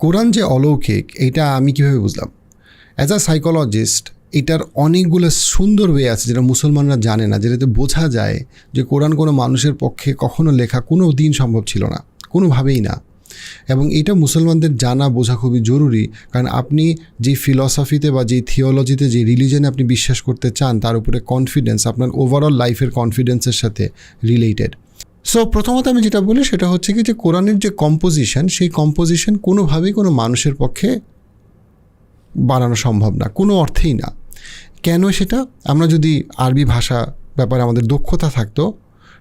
কোরআন যে অলৌকিক এটা আমি কীভাবে বুঝলাম? অ্যাজ আ সাইকোলজিস্ট এটার অনেকগুলো সুন্দর ওয়ে আছে যেটা মুসলমানরা জানে না, যেটাতে বোঝা যায় যে কোরআন কোনো মানুষের পক্ষে কখনো লেখা কোনো দিন সম্ভব ছিল না, কোনোভাবেই না। এবং এটা মুসলমানদের জানা, বোঝা খুবই জরুরি, কারণ আপনি যে ফিলসফিতে বা যে থিওলজিতে যে রিলিজনে আপনি বিশ্বাস করতে চান, তার উপরে কনফিডেন্স আপনার ওভারঅল লাইফের কনফিডেন্সের সাথে রিলেটেড সো প্রথমত আমি যেটা বলি সেটা হচ্ছে কি যে কোরআনের যে কম্পোজিশন সেই কম্পোজিশন কোনোভাবেই কোনো মানুষের পক্ষে বানানো সম্ভব না, কোনো অর্থেই না। কেন সেটা? আমরা যদি আরবি ভাষা ব্যাপারে আমাদের দক্ষতা থাকতো,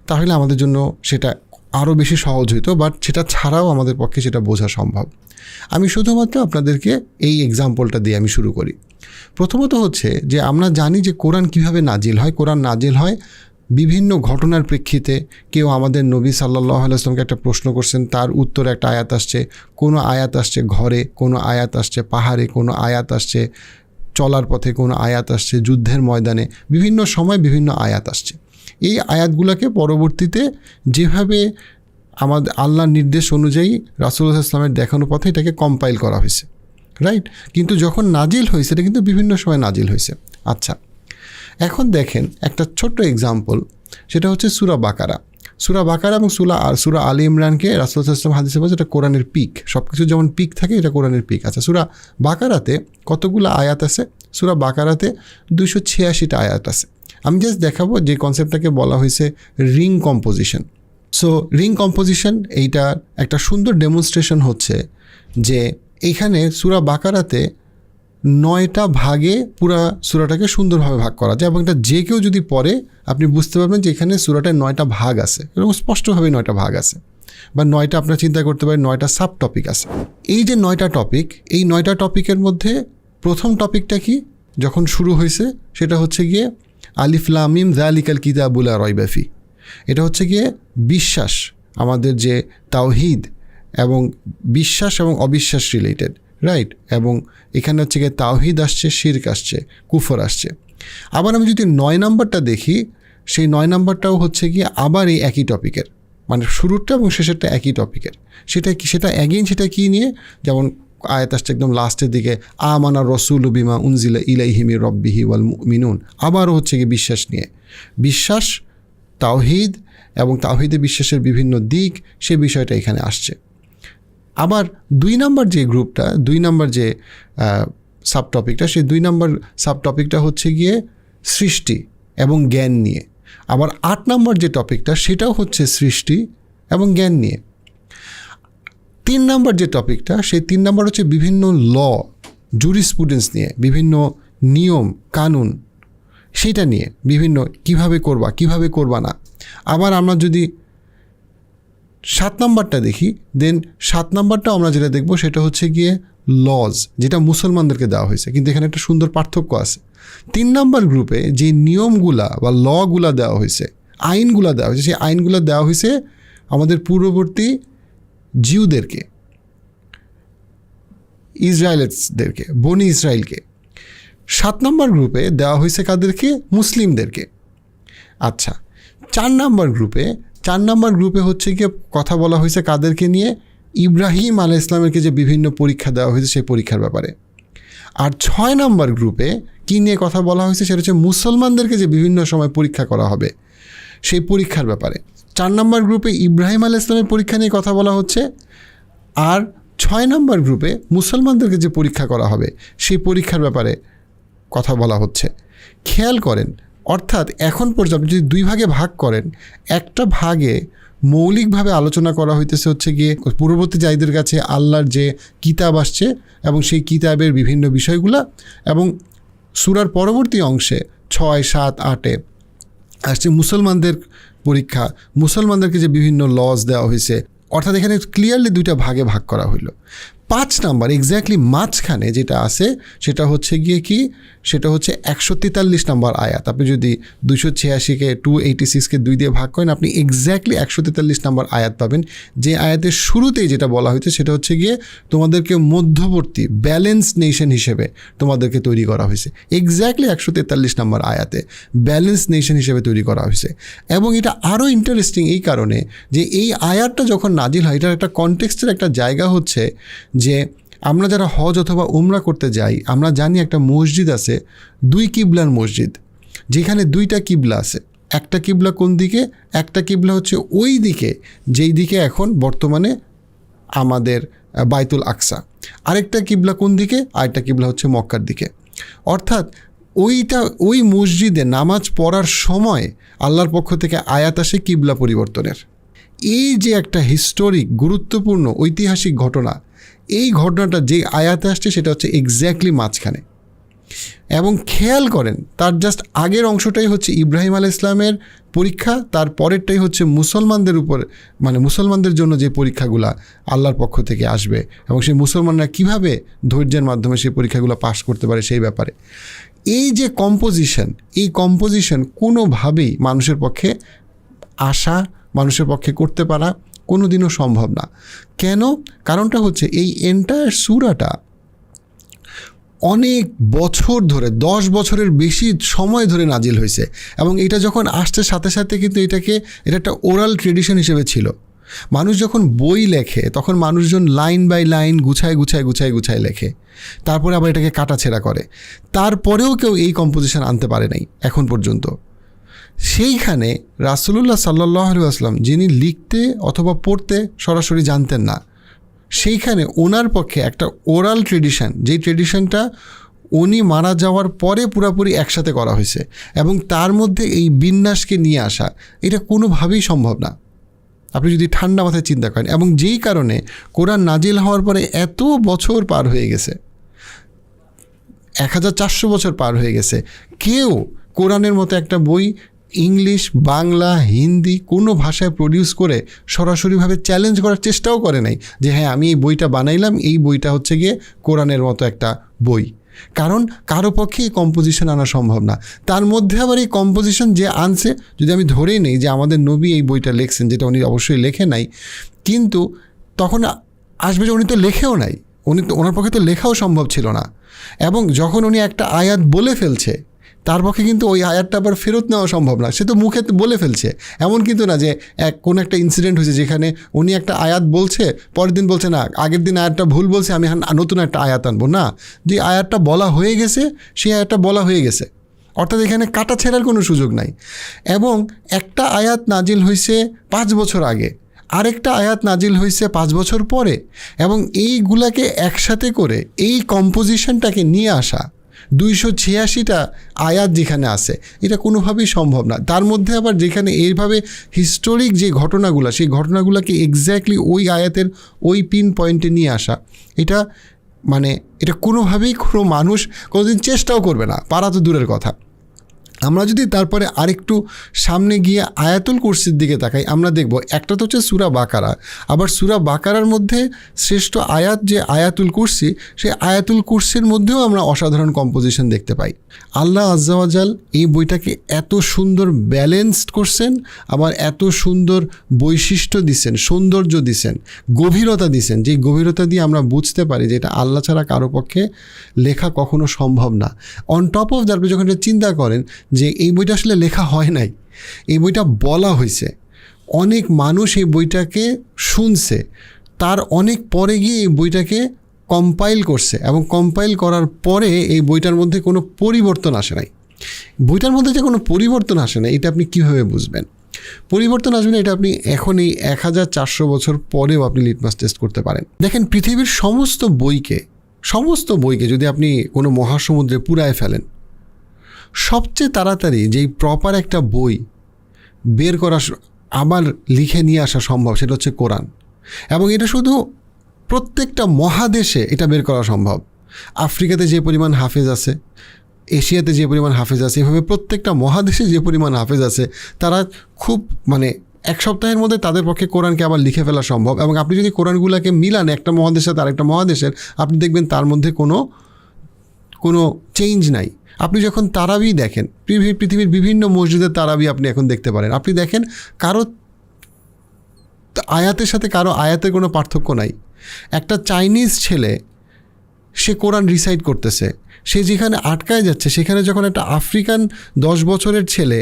তাহলে আমাদের জন্য সেটা আরও বেশি সহজ হতো বাট সেটা ছাড়াও আমাদের পক্ষে সেটা বোঝা সম্ভব। আমি শুধুমাত্র আপনাদেরকে এই এক্সাম্পলটা দিয়ে আমি শুরু করি। প্রথমত হচ্ছে যে আমরা জানি যে কোরআন কীভাবে নাজিল হয়। কোরআন নাজিল হয় বিভিন্ন ঘটনার প্রেক্ষিতে কেউ আমাদের নবী সাল্লাহ আলাইসলামকে একটা প্রশ্ন করছেন, তার উত্তরে একটা আয়াত আসছে, কোনো আয়াত আসছে ঘরে, কোনো আয়াত আসছে পাহাড়ে, কোনো আয়াত আসছে চলার পথে, কোনো আয়াত আসছে যুদ্ধের ময়দানে, বিভিন্ন সময় বিভিন্ন আয়াত আসছে। এই আয়াতগুলোকে পরবর্তীতে যেভাবে আমাদের আল্লাহর নির্দেশ অনুযায়ী রাসুল্লাহ ইসলামের দেখানো পথে এটাকে কম্পাইল করা হয়েছে রাইট কিন্তু যখন নাজিল হয়েছে, এটা কিন্তু বিভিন্ন সময় নাজিল হয়েছে। আচ্ছা এখন দেখেন একটা ছোট্ট এক্সাম্পল সেটা হচ্ছে সুরা বাকারা। সুরা বাকারা এবং সুরা সুরা আলী ইমরানকে ইসলাম হাদিসে বলছে, এটা কোরআনের পিক সব কিছু যেমন পিক থাকে, এটা কোরআনের পিক আচ্ছা সুরা বাকারাতে কতগুলো আয়াত আছে? সুরা বাকারাতে দুশো ছিয়াশিটা আয়াত আছে। আমি জাস্ট দেখাবো যে কনসেপ্টটাকে বলা হয়েছে ring composition so ring composition এইটা একটা সুন্দর ডেমনস্ট্রেশন হচ্ছে যে এইখানে সুরা বাকারাতে নয়টা ভাগে পুরা সুরাটাকে সুন্দরভাবে ভাগ করা যায় এবং এটা যে কেউ যদি পড়ে, আপনি বুঝতে পারবেন যে এখানে সুরাটায় নয়টা ভাগ আছে এবং স্পষ্টভাবে নয়টা ভাগ আছে বা নয়টা আপনার চিন্তা করতে পারেন নয়টা সাব টপিক আছে। এই যে নয়টা টপিক, এই নয়টা টপিকের মধ্যে প্রথম টপিকটা কি? যখন শুরু হয়েছে, সেটা হচ্ছে গিয়ে আলিফলামিম জালিকাল কিতাবুলা রয়বাফি এটা হচ্ছে গিয়ে বিশ্বাস, আমাদের যে তাওহিদ এবং বিশ্বাস এবং অবিশ্বাস রিলেটেড রাইট এবং এখানে হচ্ছে গিয়ে তাওহিদ আসছে, শির্ক আসছে, কুফর আসছে। আবার আমি যদি নয় নাম্বারটা দেখি, সেই নয় নাম্বারটাও হচ্ছে গিয়ে আবার এই একই টপিকের মানে শুরুরটা এবং শেষেরটা একই টপিকের সেটা কি, সেটা অ্যাগেইন সেটা কী নিয়ে? যেমন আয়াত আসছে একদম লাস্টের দিকে, আমানা রসুল বিমা উনজিলা ইলাইহিমি রব্বিহি ওয়াল মিনুন আবারও হচ্ছে গিয়ে বিশ্বাস নিয়ে। বিশ্বাস, তাওহিদ এবং তাওহিদে বিশ্বাসের বিভিন্ন দিক, সে বিষয়টা এখানে আসছে। আবার দুই নাম্বার যে গ্রুপটা, দুই নাম্বার যে সাব টপিকটা সেই দুই নাম্বার সাব টপিকটা হচ্ছে গিয়ে সৃষ্টি এবং জ্ঞান নিয়ে। আবার আট নাম্বার যে টপিকটা সেটাও হচ্ছে সৃষ্টি এবং জ্ঞান নিয়ে। তিন নাম্বার যে টপিকটা সেই তিন নাম্বার হচ্ছে বিভিন্ন ল জুরিস্পুডেন্স নিয়ে, বিভিন্ন নিয়ম, কানুন, সেটা নিয়ে, বিভিন্ন কীভাবে করবা কীভাবে করবা না। আবার আমরা যদি সাত নাম্বারটা দেখি দেন সাত নাম্বারটাও আমরা যেটা দেখব সেটা হচ্ছে গিয়ে লজ যেটা মুসলমানদেরকে দেওয়া হয়েছে। কিন্তু এখানে একটা সুন্দর পার্থক্য আছে। তিন নাম্বার গ্রুপে যে নিয়মগুলা বা লগুলা দেওয়া হয়েছে, আইনগুলা দেওয়া হয়েছে, সেই আইনগুলো দেওয়া হয়েছে আমাদের পূর্ববর্তী জিউদেরকে ইসরায়েলদেরকে বনি ইসরায়েলকে। সাত নম্বর গ্রুপে দেওয়া হয়েছে কাদেরকে? মুসলিমদেরকে। আচ্ছা চার নাম্বার গ্রুপে চার নাম্বার গ্রুপে হচ্ছে গিয়ে কথা বলা হয়েছে কাদেরকে নিয়ে? ইব্রাহিম আল ইসলামেরকে যে বিভিন্ন পরীক্ষা দেওয়া হয়েছে সেই পরীক্ষার ব্যাপারে। আর ছয় নাম্বার গ্রুপে কী নিয়ে কথা বলা হয়েছে সেটা হচ্ছে মুসলমানদেরকে যে বিভিন্ন সময় পরীক্ষা করা হবে, সেই পরীক্ষার ব্যাপারে। চার নম্বর গ্রুপে ইব্রাহিম আল ইসলামের পরীক্ষা নিয়ে কথা বলা হচ্ছে। আর ছয় নম্বর গ্রুপে মুসলমানদেরকে যে পরীক্ষা করা হবে, সেই পরীক্ষার ব্যাপারে কথা বলা হচ্ছে। খেয়াল করেন অর্থাৎ এখন পর্যন্ত যদি দুই ভাগে ভাগ করেন, একটা ভাগে মৌলিকভাবে আলোচনা করা হইতেছে হচ্ছে গিয়ে পূর্ববর্তী জায়দের কাছে আল্লাহর যে কিতাব আসছে এবং সেই কিতাবের বিভিন্ন বিষয়গুলা এবং সুরার পরবর্তী অংশে ছয়, সাত, আটে আসছে মুসলমানদের পরীক্ষা, মুসলমানদেরকে যে বিভিন্ন লজ দেওয়া হয়েছে অর্থাৎ এখানে ক্লিয়ারলি দুইটা ভাগে ভাগ করা হইল। পাঁচ নাম্বার এক্স্যাক্টলি মাঝখানে যেটা আছে, সেটা হচ্ছে গিয়ে কি? সেটা হচ্ছে একশো তেতাল্লিশ নাম্বার আয়াত। আপনি যদি দুশো ছিয়াশিকে টু এইটি সিক্সকে দুই দিয়ে ভাগ করেন, আপনি এক্স্যাক্টলি একশো তেতাল্লিশ নাম্বার আয়াত পাবেন। যে আয়াতের শুরুতেই যেটা বলা হয়েছে, সেটা হচ্ছে গিয়ে তোমাদেরকে মধ্যবর্তী ব্যালেন্স নেশন হিসেবে তোমাদেরকে তৈরি করা হয়েছে। এক্স্যাক্টলি একশো তেতাল্লিশ নাম্বার আয়াতে ব্যালেন্স নেশন হিসেবে তৈরি করা হয়েছে। এবং এটা আরও ইন্টারেস্টিং এই কারণে যে এই আয়াতটা যখন নাজিল হয়, এটার একটা কনটেক্সটের একটা জায়গা হচ্ছে যে আমরা যারা হজ অথবা উমরা করতে যাই, আমরা জানি একটা মসজিদ আছে, দুই কিবলার মসজিদ, যেখানে দুইটা কিবলা আছে। একটা কিবলা কোন দিকে? একটা কিবলা হচ্ছে ওই দিকে, যেই দিকে এখন বর্তমানে আমাদের বাইতুল আকসা। আরেকটা কিবলা কোন দিকে? আরেকটা কিবলা হচ্ছে মক্কার দিকে। অর্থাৎ ওইটা, ওই মসজিদে নামাজ পড়ার সময় আল্লাহর পক্ষ থেকে আয়াত আসে কিবলা পরিবর্তনের। এই যে একটা হিস্টোরিক গুরুত্বপূর্ণ, ঐতিহাসিক ঘটনা এই ঘটনাটা যে আয়াতে আসছে সেটা হচ্ছে এক্স্যাক্টলি মাঝখানে। এবং খেয়াল করেন, তার জাস্ট আগের অংশটাই হচ্ছে ইব্রাহিম আল ইসলামের পরীক্ষা, তার পরেরটাই হচ্ছে মুসলমানদের উপর মানে মুসলমানদের জন্য যে পরীক্ষাগুলা আল্লাহর পক্ষ থেকে আসবে এবং সেই মুসলমানরা কীভাবে ধৈর্যের মাধ্যমে সেই পরীক্ষাগুলো পাশ করতে পারে সেই ব্যাপারে। এই যে কম্পোজিশন এই কম্পোজিশন কোনোভাবেই মানুষের পক্ষে আশা, মানুষের পক্ষে করতে পারা কোনোদিনও সম্ভব না। কেন? কারণটা হচ্ছে এই এন্টায়ার সুরাটা অনেক বছর ধরে, দশ বছরের বেশি সময় ধরে নাজিল হয়েছে এবং এটা যখন আসছে সাথে সাথে কিন্তু এটাকে, এটা একটা ওরাল ট্রেডিশন হিসেবে ছিল। মানুষ যখন বই লেখে, তখন মানুষজন লাইন বাই লাইন গুছায় গুছায় গুছায় গুছায় লেখে। তারপরে আবার এটাকে কাটাছেড়া করে। তারপরেও কেউ এই কম্পোজিশন আনতে পারে নাই, এখন পর্যন্ত। সেইখানে রাসুলুল্লাহ সাল্লাহ আসলাম যিনি লিখতে অথবা পড়তে সরাসরি জানতেন না, সেইখানে ওনার পক্ষে একটা ওরাল ট্রেডিশন, যেই ট্রেডিশনটা উনি মারা যাওয়ার পরে পুরাপুরি একসাথে করা হয়েছে এবং তার মধ্যে এই বিন্যাসকে নিয়ে আসা, এটা কোনোভাবেই সম্ভব না। আপনি যদি ঠান্ডা মাথায় চিন্তা করেন, এবং যেই কারণে কোরআন নাজিল হওয়ার পরে এত বছর পার হয়ে গেছে, এক হাজার চারশো বছর পার হয়ে গেছে, কেউ কোরআনের মতো একটা বই ইংলিশ, বাংলা, হিন্দি কোনো ভাষায় প্রডিউস করে সরাসরিভাবে চ্যালেঞ্জ করার চেষ্টাও করে নাই যে হ্যাঁ আমি এই বইটা বানাইলাম, এই বইটা হচ্ছে গিয়ে কোরআনের মতো একটা বই। কারণ কারও পক্ষে এই কম্পোজিশন আনা সম্ভব না। তার মধ্যে আবার এই কম্পোজিশন যে আনছে, যদি আমি ধরেই নেই যে আমাদের নবী এই বইটা লিখছেন, যেটা উনি অবশ্যই লেখে নাই, কিন্তু তখন আসবে যে উনি তো লেখেও নাই। উনি তো, ওনার পক্ষে তো লেখাও সম্ভব ছিল না। এবং যখন উনি একটা আয়াত বলে ফেলছে তার পক্ষে কিন্তু ওই আয়াতটা আবার ফেরত নেওয়া সম্ভব না। সে তো মুখে বলে ফেলছে। এমন কিন্তু না যে এক, কোনো একটা ইনসিডেন্ট হয়েছে যেখানে উনি একটা আয়াত বলছে, পরের দিন বলছে, না, আগের দিন আয়াতটা ভুল বলছে, আমি নতুন একটা আয়াত আনব। না, যে আয়াতটা বলা হয়ে গেছে, সেই আয়াতটা বলা হয়ে গেছে। অর্থাৎ এখানে কাটা ছেঁড়ার কোনো সুযোগ নাই। এবং একটা আয়াত নাজিল হয়েছে পাঁচ বছর আগে, আরেকটা আয়াত নাজিল হয়েছে পাঁচ বছর পরে। এবং এইগুলাকে একসাথে করে, এই কম্পোজিশনটাকে নিয়ে আসা দুইশো ছিয়াশিটা আয়াত যেখানে আছে, এটা কোনোভাবেই সম্ভব না। তার মধ্যে আবার যেখানে এইভাবে হিস্টোরিক যে ঘটনাগুলো, সেই ঘটনাগুলোকে এক্স্যাক্টলি ওই আয়াতের ওই পিন পয়েন্টে নিয়ে আসা, এটা মানে এটা কোনোভাবেই কোনো মানুষ কোনোদিন চেষ্টাও করবে না, পারা তো দূরের কথা। আমরা যদি তারপরে আরেকটু সামনে গিয়ে আয়াতুল কুরসির দিকে তাকাই, আমরা দেখব একটা তো হচ্ছে সুরা বাকারা, আবার সুরা বাকারার মধ্যে শ্রেষ্ঠ আয়াত যে আয়াতুল কুরসি, সেই আয়াতুল কুরসির মধ্যেও আমরা অসাধারণ কম্পোজিশন দেখতে পাই। আল্লাহ আজ্জাওয়াজাল এই বইটাকে এত সুন্দর ব্যালেন্সড করছেন, আবার এত সুন্দর বৈশিষ্ট্য দিছেন, সৌন্দর্য দিছেন, গভীরতা দিছেন যে গভীরতা দিয়ে আমরা বুঝতে পারি যে এটা আল্লাহ ছাড়া কারও পক্ষে লেখা কখনো সম্ভব না। অন টপ অফ দ্যাট যখন এটা চিন্তা করেন যে এই বইটা আসলে লেখা হয় নাই, এই বইটা বলা হয়েছে। অনেক মানুষ এই বইটাকে শুনছে, তার অনেক পরে গিয়ে এই বইটাকে কম্পাইল করছে এবং কম্পাইল করার পরে এই বইটার মধ্যে কোনো পরিবর্তন আসে নাই। বইটার মধ্যে যে কোনো পরিবর্তন আসে না এটা আপনি কীভাবে বুঝবেন? পরিবর্তন আসবে না, এটা আপনি এখন এই এক হাজার চারশো বছর পরেও আপনি লিটমাস টেস্ট করতে পারেন। দেখেন, পৃথিবীর সমস্ত বইকে সমস্ত বইকে যদি আপনি কোনো মহাসমুদ্রে পুরায় ফেলেন সবচেয়ে তাড়াতাড়ি যেই প্রপার একটা বই বের করা আবার লিখে নিয়ে আসা সম্ভব, সেটা হচ্ছে কোরআন। এবং এটা শুধু প্রত্যেকটা মহাদেশে এটা বের করা সম্ভব। আফ্রিকাতে যে পরিমাণ হাফেজ আছে, এশিয়াতে যে পরিমাণ হাফেজ আছে, এভাবে প্রত্যেকটা মহাদেশে যে পরিমাণ হাফেজ আছে, তারা খুব মানে এক সপ্তাহের মধ্যে তাদের পক্ষে কোরআনকে আবার লিখে ফেলা সম্ভব। এবং আপনি যদি কোরআনগুলোকে মিলান একটা মহাদেশে তার একটা মহাদেশের, আপনি দেখবেন তার মধ্যে কোনো কোনো চেঞ্জ নাই। আপনি যখন তারাবি দেখেন পৃথিবীর বিভিন্ন মসজিদের তারাবি আপনি এখন দেখতে পারেন। আপনি দেখেন কারও আয়াতের সাথে কারও আয়াতের কোনো পার্থক্য নাই। একটা চাইনিজ ছেলে, সে কোরআন রিসাইড করতেছে। সে যেখানে আটকায় যাচ্ছে, সেখানে যখন একটা আফ্রিকান দশ বছরের ছেলে,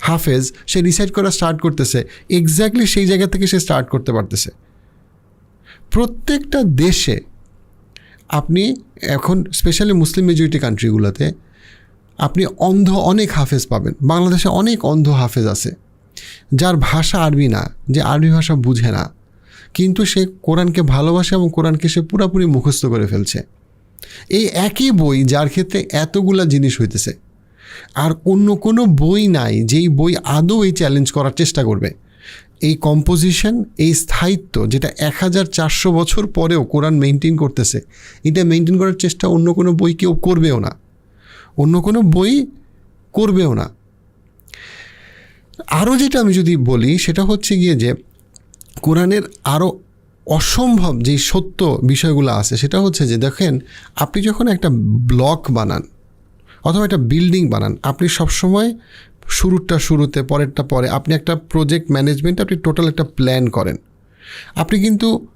হাফেজ, সে রিসাইড করা স্টার্ট করতেছে এক্স্যাক্টলি সেই জায়গা থেকে সে স্টার্ট করতে পারতেছে। প্রত্যেকটা দেশে আপনি এখন স্পেশালি মুসলিম মেজরিটি কান্ট্রিগুলোতে আপনি অন্ধ অনেক হাফেজ পাবেন। বাংলাদেশে অনেক অন্ধ হাফেজ আছে। যার ভাষা আরবি না, যে আরবি ভাষা বুঝে না। কিন্তু সে কোরআনকে ভালোবাসে এবং কোরআনকে সে পুরোপুরি মুখস্থ করে ফেলছে। এই একই বই যার ক্ষেত্রে এতগুলা জিনিস হইতেছে। আর অন্য কোনো বই নাই যেই বই আদৌ এই চ্যালেঞ্জ করার চেষ্টা করবে। এই কম্পোজিশন এই স্থায়িত্ব যেটা এক হাজার চারশো বছর পরেও কোরআন মেনটেন করতেছে, এটা মেনটেন করার চেষ্টা অন্য কোনো বই কেউ করবেও না। অন্য কোনো বই করবেও না। আরও যেটা আমি যদি বলি, সেটা হচ্ছে গিয়ে যে কোরআনের আরও অসম্ভব যেই সত্য বিষয়গুলো আছে, সেটা হচ্ছে যে দেখেন, আপনি যখন একটা ব্লক বানান অথবা একটা বিল্ডিং বানান, আপনি সবসময় শুরুটা শুরুতে, পরেরটা পরে, আপনি একটা প্রজেক্ট ম্যানেজমেন্ট আপনি টোটাল একটা প্ল্যান করেন। আপনি কিন্তু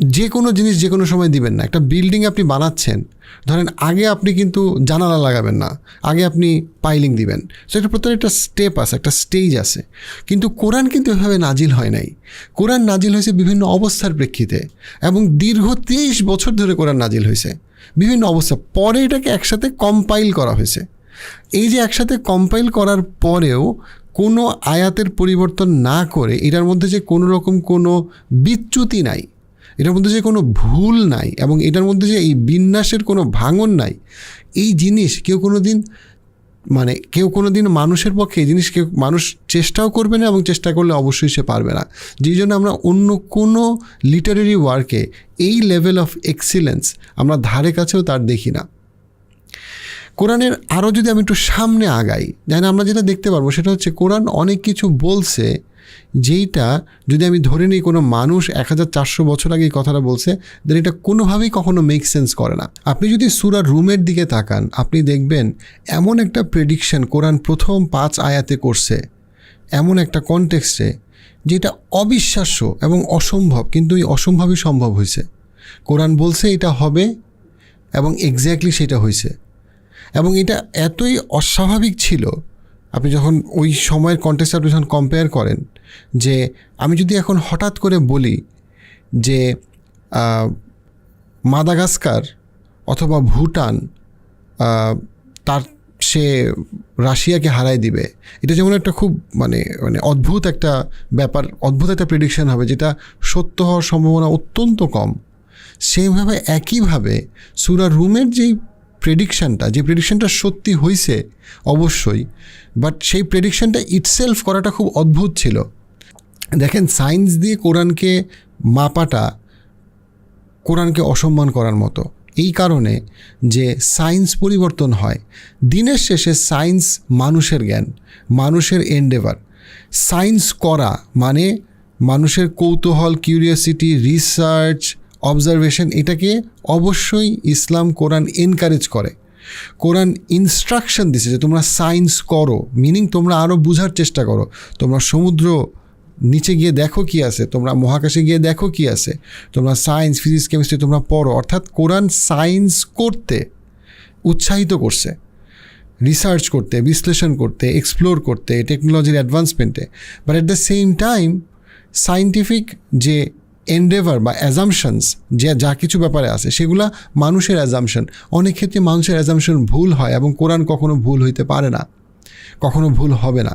যে কোনো জিনিস যে কোনো সময় দিবেন না। একটা বিল্ডিং আপনি বানাচ্ছেন, ধরেন আগে আপনি কিন্তু জানালা লাগাবেন না, আগে আপনি পাইলিং দিবেন। সো এটা প্রত্যেক একটা স্টেপ আছে, একটা স্টেজ আছে। কিন্তু কোরআন কিন্তু এভাবে নাজিল হয় নাই। কোরআন নাজিল হয়েছে বিভিন্ন অবস্থার প্রেক্ষিতে এবং দীর্ঘ তেইশ বছর ধরে কোরআন নাজিল হয়েছে। বিভিন্ন অবস্থা, পরে এটাকে একসাথে কম্পাইল করা হয়েছে। এই যে একসাথে কম্পাইল করার পরেও কোনো আয়াতের পরিবর্তন না করে এটার মধ্যে যে কোনো রকম কোনো বিচ্যুতি নাই, এটার মধ্যে যে কোনো ভুল নাই এবং এটার মধ্যে যে এই বিন্যাসের কোনো ভাঙন নাই, এই জিনিস কেউ কোনো দিন মানে কেউ কোনো দিন মানুষের পক্ষে এই জিনিস কেউ, মানুষ চেষ্টাও করবে না এবং চেষ্টা করলে অবশ্যই সে পারবে না। যেই জন্য আমরা অন্য কোনো লিটারেরি ওয়ার্কে এই লেভেল অফ এক্সিলেন্স আমরা ধারে কাছেও তার দেখি না। কোরআনের আরও যদি আমি একটু সামনে আগাই যেন আমরা যেটা দেখতে পারব সেটা হচ্ছে কোরআন অনেক কিছু বলছে, যেইটা যদি আমি ধরে নিই কোনো মানুষ এক হাজার চারশো বছর আগে এই কথাটা বলছে দেন এটা কোনোভাবেই কখনো মেক সেন্স করে না। আপনি যদি সুরার রুমের দিকে তাকান, আপনি দেখবেন এমন একটা প্রেডিকশন কোরআন প্রথম পাঁচ আয়াতে করছে, এমন একটা কনটেক্সটে যেটা অবিশ্বাস্য এবং অসম্ভব, কিন্তু এই অসম্ভবই সম্ভব হয়েছে। কোরআন বলছে এটা হবে এবং এক্স্যাক্টলি সেটা হয়েছে। এবং এটা এতই অস্বাভাবিক ছিল, আপনি যখন ওই সময়ের কন্টেস্ট আপনি যখন কম্পেয়ার করেন যে আমি যদি এখন হঠাৎ করে বলি যে মাদাগাস্কার অথবা ভুটান তার সে রাশিয়াকে হারাই দিবে, এটা যেমন একটা খুব মানে মানে অদ্ভুত একটা ব্যাপার, অদ্ভুত একটা প্রেডিকশন হবে যেটা সত্য হওয়ার সম্ভাবনা অত্যন্ত কম। সেইভাবে একইভাবে সুরা রুমের যেই প্রেডিকশানটা যে প্রেডিকশানটা সত্যি হয়েছে অবশ্যই বাট সেই প্রেডিকশানটা ইটসেলফ করাটা খুব অদ্ভুত ছিল। দেখেন সায়েন্স দিয়ে কোরআনকে মাপাটা, কোরআনকে অসম্মান করার মতো। এই কারণে যে সায়েন্স পরিবর্তন হয়, দিনের শেষে সায়েন্স মানুষের জ্ঞান, মানুষের এন্ডেভার সায়েন্স করা মানে মানুষের কৌতূহল কিউরিয়াসিটি রিসার্চ অবজারভেশন এটাকে অবশ্যই ইসলাম কোরআন এনকারেজ করে। কোরআন ইনস্ট্রাকশন দিছে যে তোমরা সায়েন্স করো মিনিং তোমরা আরও বোঝার চেষ্টা করো। তোমরা সমুদ্র নিচে গিয়ে দেখো কি আছে, তোমরা মহাকাশে গিয়ে দেখো কি আছে, তোমরা সায়েন্স ফিজিক্স কেমিস্ট্রি তোমরা পড়ো। অর্থাৎ কোরআন সায়েন্স করতে, উৎসাহিত করছে। রিসার্চ করতে, বিশ্লেষণ করতে এক্সপ্লোর করতে টেকনোলজির অ্যাডভান্সমেন্টে but at the same time scientific যে এন্ডেভার বা অ্যাজামশনস যে যা কিছু ব্যাপারে আছে, সেগুলা মানুষের অ্যাজামশন অনেক ক্ষেত্রে মানুষের অ্যাজামশন ভুল হয় এবং কোরআন কখনো ভুল হইতে পারে না, কখনো ভুল হবে না।